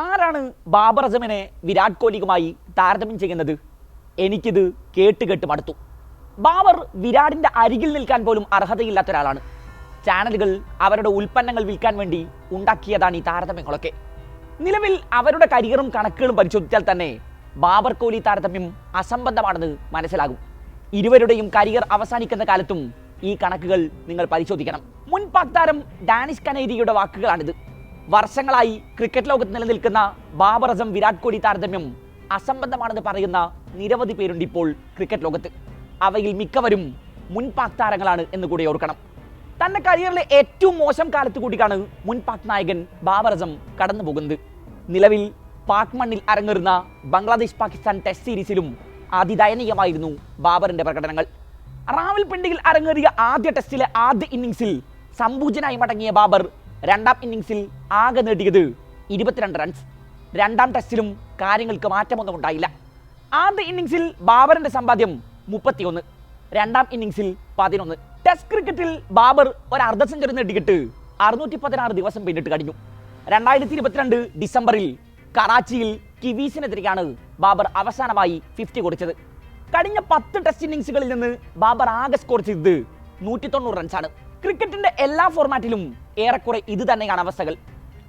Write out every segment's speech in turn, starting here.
ആരാണ് ബാബർ അസമിനെ വിരാട് കോഹ്ലിയുമായി താരതമ്യം ചെയ്യുന്നത്? എനിക്കിത് കേട്ട് കേട്ട് മടുത്തു. ബാബർ വിരാടിന്റെ അരികിൽ നിൽക്കാൻ പോലും അർഹതയില്ലാത്ത ഒരാളാണ്. ചാനലുകൾ അവരുടെ ഉൽപ്പന്നങ്ങൾ വിൽക്കാൻ വേണ്ടി ഉണ്ടാക്കിയതാണ് ഈ താരതമ്യങ്ങളൊക്കെ. നിലവിൽ അവരുടെ കരിയറും കണക്കുകളും പരിശോധിച്ചാൽ തന്നെ ബാബർ കോഹ്ലി താരതമ്യം അസംബന്ധമാണെന്ന് മനസ്സിലാകും. ഇരുവരുടെയും കരിയർ അവസാനിക്കുന്ന കാലത്തും ഈ കണക്കുകൾ നിങ്ങൾ പരിശോധിക്കണം. മുൻ പാക് താരം ഡാനിഷ് കനേരിയുടെ വാക്കുകളാണിത്. വർഷങ്ങളായി ക്രിക്കറ്റ് ലോകത്ത് നിലനിൽക്കുന്ന ബാബർ അസം വിരാട് കോഹ്ലി താരതമ്യം അസംബന്ധമാണെന്ന് പറയുന്ന നിരവധി പേരുണ്ട് ഇപ്പോൾ ക്രിക്കറ്റ് ലോകത്ത്. അവയിൽ മിക്കവരും മുൻ പാക് താരങ്ങളാണ് എന്ന് കൂടി ഓർക്കണം. തന്റെ കരിയറിലെ ഏറ്റവും മോശം കാലത്ത് കൂടിയാണ് മുൻ പാക് നായകൻ ബാബർ അസം കടന്നു പോകുന്നത്. നിലവിൽ പാക് മണ്ണിൽ അരങ്ങേറുന്ന ബംഗ്ലാദേശ് പാകിസ്ഥാൻ ടെസ്റ്റ് സീരീസിലും അതിദയനീയമായിരുന്നു ബാബറിന്റെ പ്രകടനങ്ങൾ. റാവൽപിണ്ടിയിൽ അരങ്ങേറിയ ആദ്യ ടെസ്റ്റിലെ ആദ്യ ഇന്നിംഗ്സിൽ സമ്പൂജനായി മടങ്ങിയ ബാബർ രണ്ടാം ഇന്നിങ്സിൽ ആകെ നേടിയത് ഇരുപത്തിരണ്ട് റൺസ് രണ്ടാം ടെസ്റ്റിലും കാര്യങ്ങൾക്ക് മാറ്റമൊന്നും ഉണ്ടായില്ല. ആദ്യ ഇന്നിംഗ്സിൽ ബാബറിന്റെ സമ്പാദ്യം മുപ്പത്തിയൊന്ന്. രണ്ടാം ഇന്നിങ്സിൽ പതിനൊന്ന്. ടെസ്റ്റ് ക്രിക്കറ്റിൽ ബാബർ ഒരു അർദ്ധ സെഞ്ചുറി നേടിയിട്ട് അറുന്നൂറ്റി പതിനാറ് ദിവസം പിന്നിട്ട് കഴിഞ്ഞു. രണ്ടായിരത്തി ഇരുപത്തിരണ്ട് ഡിസംബറിൽ കറാച്ചിയിൽ കിവീസിനെതിരെയാണ് ബാബർ അവസാനമായി ഫിഫ്റ്റി കുറിച്ചത് കഴിഞ്ഞ പത്ത് ടെസ്റ്റ് ഇന്നിങ്സുകളിൽ നിന്ന് ബാബർ ആകെ സ്കോർ ചെയ്തത് നൂറ്റി തൊണ്ണൂറ് റൺസാണ് ക്രിക്കറ്റിന്റെ എല്ലാ ഫോർമാറ്റിലും ഏറെക്കുറെ ഇത് തന്നെയാണ് അവസ്ഥകൾ.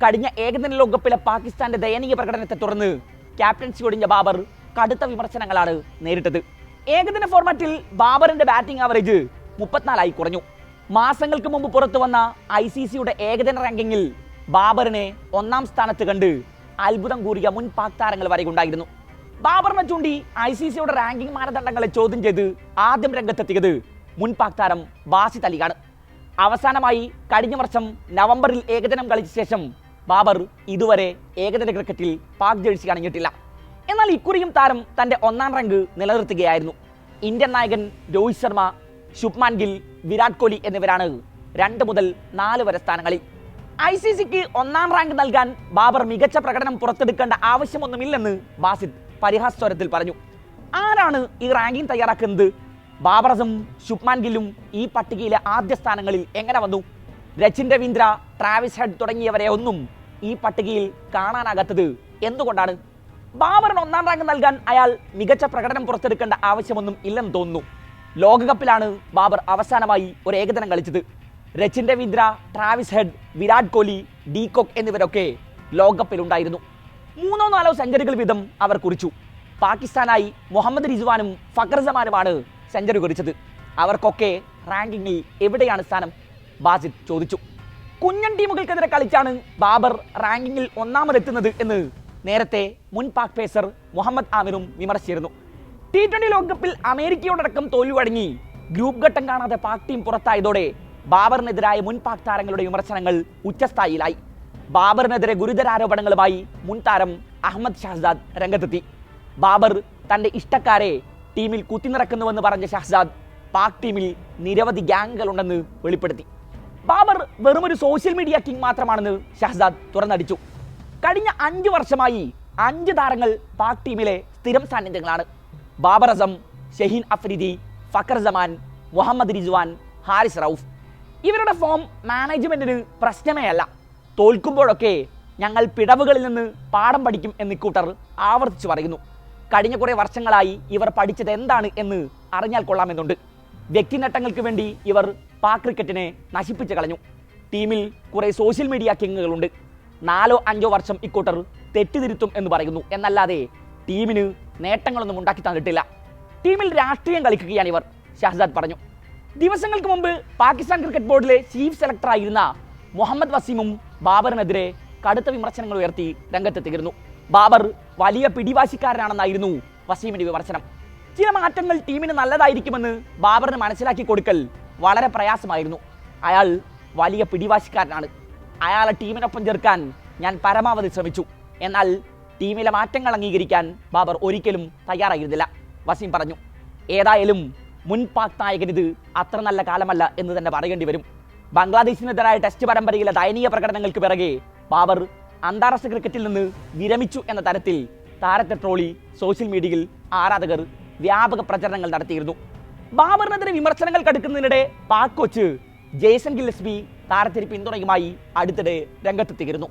കഴിഞ്ഞ ഏകദിന ലോകകപ്പിലെ പാകിസ്ഥാന്റെ ദയനീയ പ്രകടനത്തെ തുടർന്ന് ക്യാപ്റ്റൻസി ഒടിഞ്ഞ ബാബർ കടുത്ത വിമർശനങ്ങളാണ് നേരിട്ടത്. ഏകദിന ഫോർമാറ്റിൽ ബാബറിന്റെ ബാറ്റിംഗ് ആവറേജ് മുപ്പത്തിനാലായി കുറഞ്ഞു. മാസങ്ങൾക്ക് മുമ്പ് പുറത്തു വന്ന ഐ സി സിയുടെ ഏകദിന റാങ്കിങ്ങിൽ ബാബറിനെ ഒന്നാം സ്ഥാനത്ത് കണ്ട് അത്ഭുതം കൂറിയ മുൻ പാക് താരങ്ങൾ വരെ ഉണ്ടായിരുന്നു. ബാബറിനെ ചൂണ്ടി ഐ സി സിയുടെ റാങ്കിംഗ് മാനദണ്ഡങ്ങളെ ചോദ്യം ചെയ്ത് ആദ്യം രംഗത്തെത്തിയത് മുൻ പാക് താരം ബാസിത് അലിയാണ്. അവസാനമായി കഴിഞ്ഞ വർഷം നവംബറിൽ ഏകദിനം കളിച്ച ശേഷം ബാബർ ഇതുവരെ ഏകദിന ക്രിക്കറ്റിൽ പാക് ജേഴ്സി അണിഞ്ഞിട്ടില്ല. എന്നാൽ ഇക്കുറിയും താരം തന്റെ ഒന്നാം റാങ്ക് നിലനിർത്തുകയായിരുന്നു. ഇന്ത്യൻ നായകൻ രോഹിത് ശർമ്മ ശുഭ്മാൻ ഗിൽ വിരാട് കോഹ്ലി എന്നിവരാണ് രണ്ട് മുതൽ നാല് വരെ സ്ഥാനങ്ങളിൽ. ഐ സി സിക്ക് ഒന്നാം റാങ്ക് നൽകാൻ ബാബർ മികച്ച പ്രകടനം പുറത്തെടുക്കേണ്ട ആവശ്യമൊന്നുമില്ലെന്ന് ബാസിദ് പരിഹാസ സ്വരത്തിൽ പറഞ്ഞു. ആരാണ് ഈ റാങ്കിംഗ് തയ്യാറാക്കുന്നത് ബാബറസും ശുഭ്മാൻ ഗില്ലും ഈ പട്ടികയിലെ ആദ്യ സ്ഥാനങ്ങളിൽ എങ്ങനെ വന്നു? രച്ചിൻ രവീന്ദ്ര ട്രാവിസ് ഹെഡ് തുടങ്ങിയവരെ ഒന്നും ഈ പട്ടികയിൽ കാണാനാകാത്തത് എന്തുകൊണ്ടാണ്? ബാബറിന് ഒന്നാം റാങ്ക് നൽകാൻ അയാൾ മികച്ച പ്രകടനം പുറത്തെടുക്കേണ്ട ആവശ്യമൊന്നും ഇല്ലെന്ന് തോന്നുന്നു. ലോകകപ്പിലാണ് ബാബർ അവസാനമായി ഒരു ഏകദിനം കളിച്ചത്. Rachin Ravindra Travis Head Virat Kohli de Kock എന്നിവരൊക്കെ ലോകകപ്പിലുണ്ടായിരുന്നു. മൂന്നോ നാലോ സെഞ്ചുറികൾ വീതം അവർ കുറിച്ചു. പാകിസ്ഥാനായി മുഹമ്മദ് റിസ്വാനും ഫഖർ സമാനുമാണ് സെഞ്ചുറി കുറിച്ചത്. അവർക്കൊക്കെ റാങ്കിങ്ങിൽ എവിടെയാണ് സ്ഥാനം? ബാസിദ് ചോദിച്ചു. കുഞ്ഞൻ ടീമുകൾക്കെതിരെ കളിച്ചാണ് ബാബർ റാങ്കിങ്ങിൽ ഒന്നാമതെത്തുന്നത് എന്ന് നേരത്തെ മുൻ പാക് പേസർ മുഹമ്മദ് ആമിറും വിമർശിച്ചിരുന്നു. ടി ട്വന്റി ലോകകപ്പിൽ അമേരിക്കയോടക്കം തോൽവി അടങ്ങി ഗ്രൂപ്പ് ഘട്ടം കാണാതെ പാക് ടീം പുറത്തായതോടെ ബാബറിനെതിരായ മുൻ പാക് താരങ്ങളുടെ വിമർശനങ്ങൾ ഉച്ചസ്ഥായിലായി. ബാബറിനെതിരെ ഗുരുതരാരോപണങ്ങളുമായി മുൻ താരം അഹമ്മദ് ഷഹസാദ് രംഗത്തെത്തി. ബാബർ തന്റെ ഇഷ്ടക്കാരെ ടീമിൽ കുത്തിനിറക്കുന്നുവെന്ന് പറഞ്ഞ ഷഹസാദ് പാക് ടീമിൽ നിരവധി ഗ്യാങ്ങുകളുണ്ടെന്ന് വെളിപ്പെടുത്തി. ബാബർ വെറുമൊരു സോഷ്യൽ മീഡിയ കിങ് മാത്രമാണെന്ന് ഷഹസാദ് തുറന്നടിച്ചു. കഴിഞ്ഞ അഞ്ച് വർഷമായി അഞ്ച് താരങ്ങൾ പാക് ടീമിലെ സ്ഥിരം സാന്നിധ്യങ്ങളാണ്. ബാബർ അസം ഷഹീൻ അഫ്രീദി ഫക്കർ ജമാൻ മുഹമ്മദ് റിജ്വാൻ ഹാരിസ് റൌഫ്. ഇവരുടെ ഫോം മാനേജ്മെന്റിന് പ്രശ്നമേ അല്ല. തോൽക്കുമ്പോഴൊക്കെ ഞങ്ങൾ പിടവുകളിൽ നിന്ന് പാഠം പഠിക്കും എന്ന് കൂട്ടർ ആവർത്തിച്ചു പറയുന്നു. കഴിഞ്ഞ കുറേ വർഷങ്ങളായി ഇവർ പഠിച്ചത് എന്താണ് എന്ന് അറിഞ്ഞാൽ കൊള്ളാമെന്നുണ്ട്. വ്യക്തി നേട്ടങ്ങൾക്ക് വേണ്ടി ഇവർ പാക് ക്രിക്കറ്റിനെ നശിപ്പിച്ചു കളഞ്ഞു. ടീമിൽ കുറേ സോഷ്യൽ മീഡിയ കിങ്ങുകളുണ്ട്. നാലോ അഞ്ചോ വർഷം ഇക്കൂട്ടർ തെറ്റിതിരുത്തും എന്ന് പറയുന്നു. എന്നല്ലാതെ ടീമിന് നേട്ടങ്ങളൊന്നും ഉണ്ടാക്കി തന്നിട്ടില്ല. ടീമിൽ രാഷ്ട്രീയം കളിക്കുകയാണ് ഇവർ ഷഹസാദ് പറഞ്ഞു. ദിവസങ്ങൾക്ക് മുമ്പ് പാകിസ്ഥാൻ ക്രിക്കറ്റ് ബോർഡിലെ ചീഫ് സെലക്ടറായിരുന്ന മുഹമ്മദ് വസീമും ബാബറിനെതിരെ കടുത്ത വിമർശനങ്ങൾ ഉയർത്തി രംഗത്തെത്തിയിരുന്നു. ബാബർ വലിയ പിടിവാശിക്കാരനാണെന്നായിരുന്നു വസീമിന്റെ വിമർശനം. ചില മാറ്റങ്ങൾ ടീമിന് നല്ലതായിരിക്കുമെന്ന് ബാബറിന് മനസ്സിലാക്കി കൊടുക്കൽ വളരെ പ്രയാസമായിരുന്നു. അയാൾ വലിയ പിടിവാശിക്കാരനാണ്. അയാളെ ടീമിനൊപ്പം ചേർക്കാൻ ഞാൻ പരമാവധി ശ്രമിച്ചു. എന്നാൽ ടീമിലെ മാറ്റങ്ങൾ അംഗീകരിക്കാൻ ബാബർ ഒരിക്കലും തയ്യാറായിരുന്നില്ല വസീം പറഞ്ഞു. ഏതായാലും മുൻ പാക് നായകൻ ഇത് അത്ര നല്ല കാലമല്ല എന്ന് തന്നെ പറയേണ്ടി വരും. ബംഗ്ലാദേശിനെതിരായ ടെസ്റ്റ് പരമ്പരയിലെ ദയനീയ പ്രകടനങ്ങൾക്ക് പിറകെ ബാബർ അന്താരാഷ്ട്ര ക്രിക്കറ്റിൽ നിന്ന് വിരമിച്ചു എന്ന തരത്തിൽ താരത്തെ ട്രോളി സോഷ്യൽ മീഡിയയിൽ ആരാധകർ വ്യാപക പ്രചരണങ്ങൾ നടത്തിയിരുന്നു. ബാബറിനെതിരെ വിമർശനങ്ങൾ കടുക്കുന്നതിനിടെ പാക് കോച്ച് ജേസൺ ഗില്ലസ്ബി താരത്തിന് പിന്തുണയുമായി അടുത്തിടെ രംഗത്തെത്തിയിരുന്നു.